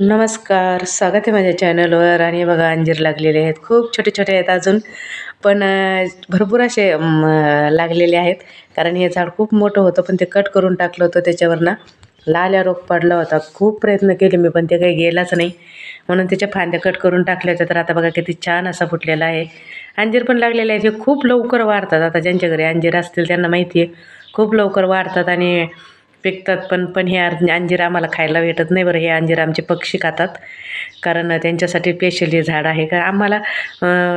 नमस्कार स्वागत आहे माझ्या चॅनलवर आणि बघा अंजीर लागलेले आहेत. खूप छोटे छोटे आहेत अजून पण भरपूर असे लागलेले आहेत. कारण हे झाड खूप मोठं होतं पण ते कट करून टाकलं होतं त्याच्यावरनं. लाल्या रोग पडला होता. खूप प्रयत्न केले मी पण ते काही गेलाच नाही. म्हणून त्याच्या फांद्या कट करून टाकल्या होत्या. तर आता बघा किती छान असा फुटलेला आहे. अंजीर पण लागलेले आहेत. हे खूप लवकर वाढतात. आता ज्यांच्या घरी अंजीर असतील त्यांना माहिती आहे खूप लवकर वाढतात आणि पिकतात पण पण हे आर- अंजीर आम्हाला खायला भेटत नाही बरं हे अंजीर आमचे पक्षी खातात. कारण त्यांच्यासाठी स्पेशली झाड आहे. का आम्हाला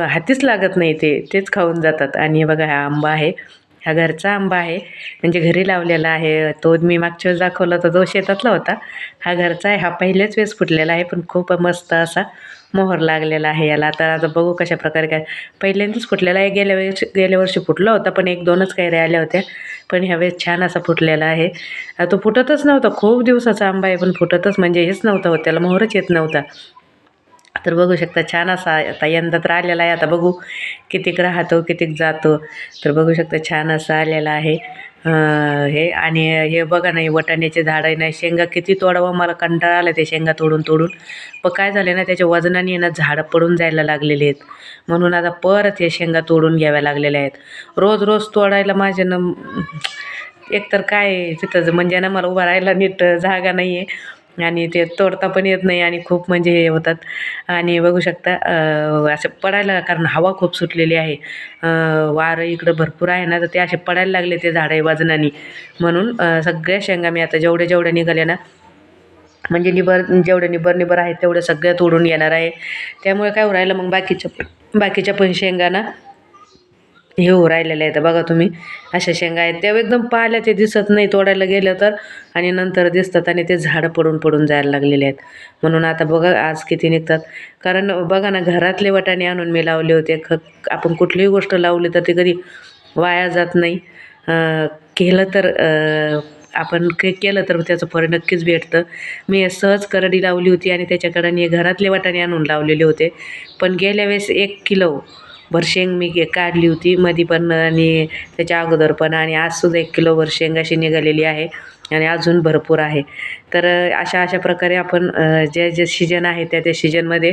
हातीच लागत नाही ते तेच खाऊन जातात. आणि हे बघा हा आंबा आहे. हा घरचा आंबा आहे. म्हणजे घरी लावलेला आहे. तो मी मागच्या वेळेस दाखवला तर तो शेतातला होता. हा घरचा आहे. हा पहिल्याच वेळेस फुटलेला आहे. पण खूप मस्त असा मोहर लागलेला आहे याला. आता आता बघू कशा प्रकारे काय. पहिल्यांदाच फुटलेला आहे. गेल्या वेळेस गेल्या वर्षी फुटला होता. पण एक दोनच कैऱ्या आल्या होत्या. पण ह्यावेळेस छान असा फुटलेला आहे. तो फुटतच नव्हता. खूप दिवसाचा आंबा आहे. पण फुटतच म्हणजे हेच नव्हतं होत. त्याला मोहरच येत नव्हता. तर बघू शकता छान असा आता यंदा तर आलेला आहे. आता बघू कितीक राहतो कितीक जातो. तर बघू शकता छान असं आलेला आहे. हे आणि हे बघा नाही वटाण्याचे झाड आहे नाही शेंगा किती तोडावं मला कंटाळा आला ते शेंगा तोडून तोडून. पण काय झाले ना त्याच्या वजनाने ना झाडं पडून जायला लागलेली आहेत. म्हणून आता परत हे शेंगा तोडून घ्याव्या लागलेल्या आहेत. रोज रोज तोडायला माझ्या ना एकतर काय आहे, तिथं म्हणजे ना मला उभं राहायला नीट जागा नाही आहे आणि ते तोडता पण येत नाही आणि खूप म्हणजे हे होतात. आणि बघू शकता असे पडायला कारण हवा खूप सुटलेली आहे. वारं इकडं भरपूर आहे ना तर ते असे पडायला लागले ते झाडं वजनाने म्हणून सगळ्या शेंगा मी आता जेवढ्या जेवढ्या निघाल्या ना म्हणजे निबर जेवढे निबर निबर आहेत तेवढं सगळ्या तोडून येणार आहे. त्यामुळे काय राहिलं मग बाकीच्या बाकीच्या पण शेंगांना हे हो राहिलेले आहेत. बघा तुम्ही अशा शेंगा आहेत. त्या एकदम पाल्या ते दिसत नाही तोडायला गेलं तर. आणि नंतर दिसतात आणि ते झाडं पडून पडून जायला लागलेले आहेत. म्हणून आता बघा आज किती निघतात. कारण बघा ना घरातले वटाणे आणून मी लावले होते. ख आपण कुठलीही गोष्ट लावली तर ते कधी वाया जात नाही. केलं तर आपण के केलं तर त्याचं फळ नक्कीच भेटतं. मी सहज करडी लावली होती आणि त्याच्याकडे घरातले वाटाणे आणून लावलेले होते. पण गेल्या वेळेस एक किलो भरशेंग मी काढली होती. मधी पण आणि त्याच्या अगोदर पण. आणि आजसुद्धा एक किलो भरशेंग अशी निघालेली आहे. आणि अजून भरपूर आहे. तर अशा अशा प्रकारे आपण जे जे सीजन आहे त्या त्या सीजनमध्ये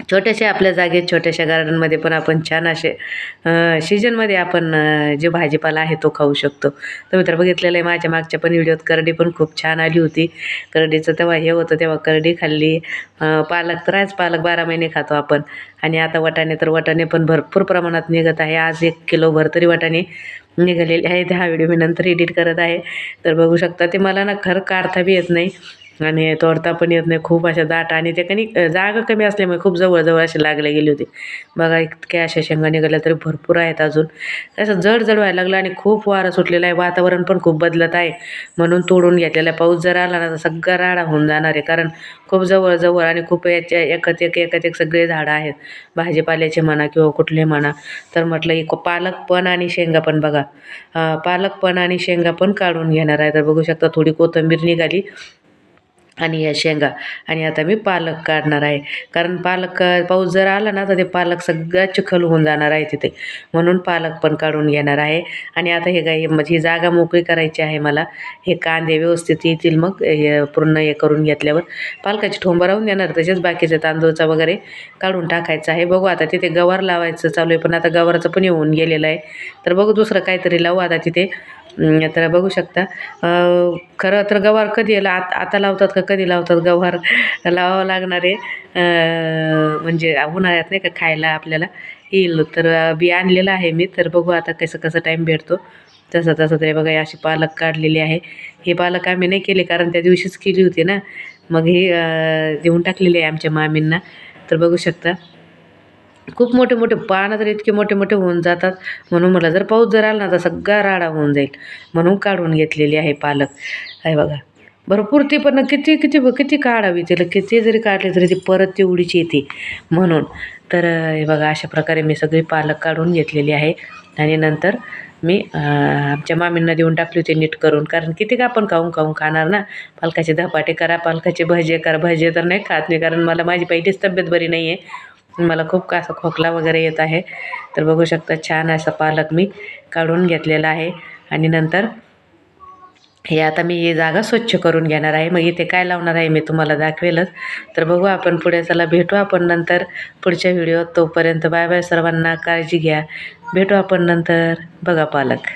छोट्याशा आपल्या जागेत छोट्याशा गार्डनमध्ये पण आपण छान असे सीजनमध्ये आपण जे भाजीपाला आहे तो खाऊ शकतो. तुम्ही तर बघितलेलं आहे माझ्या मागच्या पण व्हिडिओत करडी पण खूप छान आली होती. करडीचं तेव्हा हे होतं तेव्हा करडी खाल्ली. पालक तर आहेच पालक बारा महिने खातो आपण. आणि आता वाटाणे तर वाटाणे पण भरपूर प्रमाणात निघत आहे. आज एक किलो भर तरी वाटाणे निघालेले आहेत. हा व्हिडिओ मी नंतर एडिट करत आहे. तर बघू शकता ते मला ना खरं काढता बी येत नाही. आणि तोडता पण येत नाही. खूप अशा दाट आणि ते कणी जागा कमी असल्यामुळे खूप जवळजवळ असे लागले गेली होती. बघा इतक्या अशा शेंगा निघाल्या तरी भरपूर आहेत अजून. असं जड जड व्हायला लागलं आणि खूप वारं सुटलेलं आहे. वातावरण पण खूप बदलत आहे. म्हणून तोडून घेतलेला आहे पाऊस जर आला ना तर सगळा राडा होऊन जाणार आहे. कारण खूप जवळजवळ आणि खूप याच्या एकत एक एकत एक सगळे झाडं आहेत. भाजीपाल्याचे म्हणा किंवा कुठले म्हणा. तर म्हटलं एक पालक पण आणि शेंगा पण बघा. पालक पण आणि शेंगा पण काढून घेणार आहे. तर बघू शकता थोडी कोथिंबीर निघाली. आणि ह्या शेंगा. आणि आता मी पालक काढणार आहे. कारण पालक पाऊस जर आला ना तर ते पालक सगळा चिखल होऊन जाणार आहे तिथे. म्हणून पालक पण काढून घेणार आहे. आणि आता हे काय म्हणजे ही जागा मोकळी करायची आहे मला. हे कांदे व्यवस्थित येतील मग हे पूर्ण हे करून घेतल्यावर. पालकाची ठोंबं राहून देणार. तसेच बाकीचे तांदूळचा वगैरे काढून टाकायचा आहे. बघू आता तिथे गवार लावायचं चालू आहे. पण आता गवाराचं पण येऊन गेलेलं आहे. तर बघू दुसरं काहीतरी लावू आता तिथे. तर बघू शकता. खरं तर गवार कधी याला आत आता लावतात का? कधी लावतात गवार? लावावं लागणार आहे. म्हणजे उन्हाळ्यात नाही का खायला आपल्याला? येईल. तर बी आणलेलं आहे मी. तर बघू आता कसं कसं टाईम भेटतो. तसं तसं तरी बघा अशी पालक काढलेली आहे. हे पालक आम्ही नाही केले कारण त्या दिवशीच केली होती ना. मग हे देऊन टाकलेली आहे आमच्या मामींना. तर बघू शकता. खूप मोठे मोठे पानं तर इतके मोठे मोठे होऊन जातात. म्हणून मला जर पाऊस जर आला ना तर सगळा राडा होऊन जाईल. म्हणून काढून घेतलेली आहे पालक. आहे बघा. भरपूर ती पण किती किती किती काढावी तिला? किती जरी काढली तरी ती परत तेवढीच येते. म्हणून. तर हे बघा अशा प्रकारे मी सगळी पालक काढून घेतलेली आहे. आणि नंतर मी आमच्या मामींना देऊन टाकली होती नीट करून. कारण किती का आपण खाऊन खाऊन खाणार ना? पालकाचे धपाटे करा पालकाचे भजे करा. भजे तर नाही खात नाही कारण मला माझी पहिलीच तब्येत बरी नाही आहे मला खूप का असा खोकला वगैरे येत आहे. तर बघू शकता छान असा पालक मी काढून घेतलेला आहे. आणि नंतर हे आता मी ही जागा स्वच्छ करून घेणार आहे. मग इथे काय लावणार आहे मी तुम्हाला दाखवेलच. तर बघू आपण पुढे चला भेटू आपण नंतर पुढच्या व्हिडिओत. तोपर्यंत बाय बाय सर्वांना काळजी घ्या. भेटू आपण नंतर. बघा पालक.